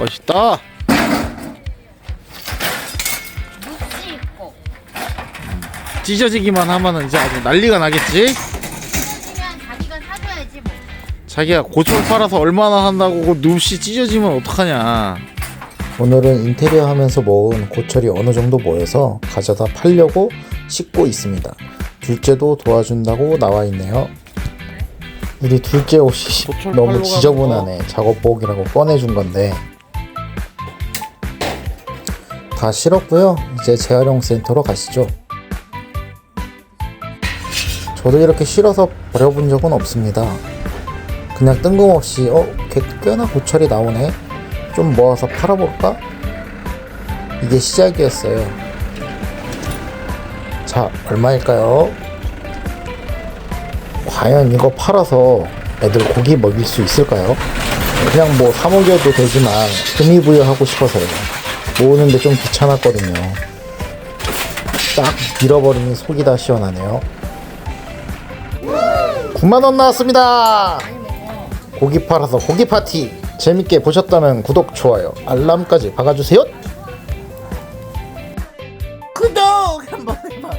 멋있다. 묵지 있고 찢어지기만 하면은 이제 아주 난리가 나겠지? 찢어지면 자기가 사줘야지 뭐 고철 팔아서 얼마나 한다고 그 눕시 찢어지면 어떡하냐. 오늘은 인테리어 하면서 모은 고철이 어느 정도 모여서 가져다 팔려고 싣고 있습니다. 둘째도 도와준다고 나와 있네요. 우리 둘째 옷이 고철 너무 지저분하네. 작업복이라고 꺼내준 건데. 다 실었고요. 이제 재활용 센터로 가시죠. 저도 이렇게 실어서 버려본 적은 없습니다. 그냥 뜬금없이 어, 꽤- 꽤나 고철이 나오네. 좀 모아서 팔아볼까? 이게 시작이었어요. 자, 얼마일까요? 과연 이거 팔아서 애들 고기 먹일 수 있을까요? 그냥 뭐 사 먹여도 되지만 의미 부여하고 싶어서요. 모으는데 좀 귀찮았거든요. 딱 밀어버리니 속이 다 시원하네요. 9만원 나왔습니다! 고기 팔아서 고기 파티! 재밌게 보셨다면 구독, 좋아요, 알람까지 박아주세요! 구독 한번 해봐.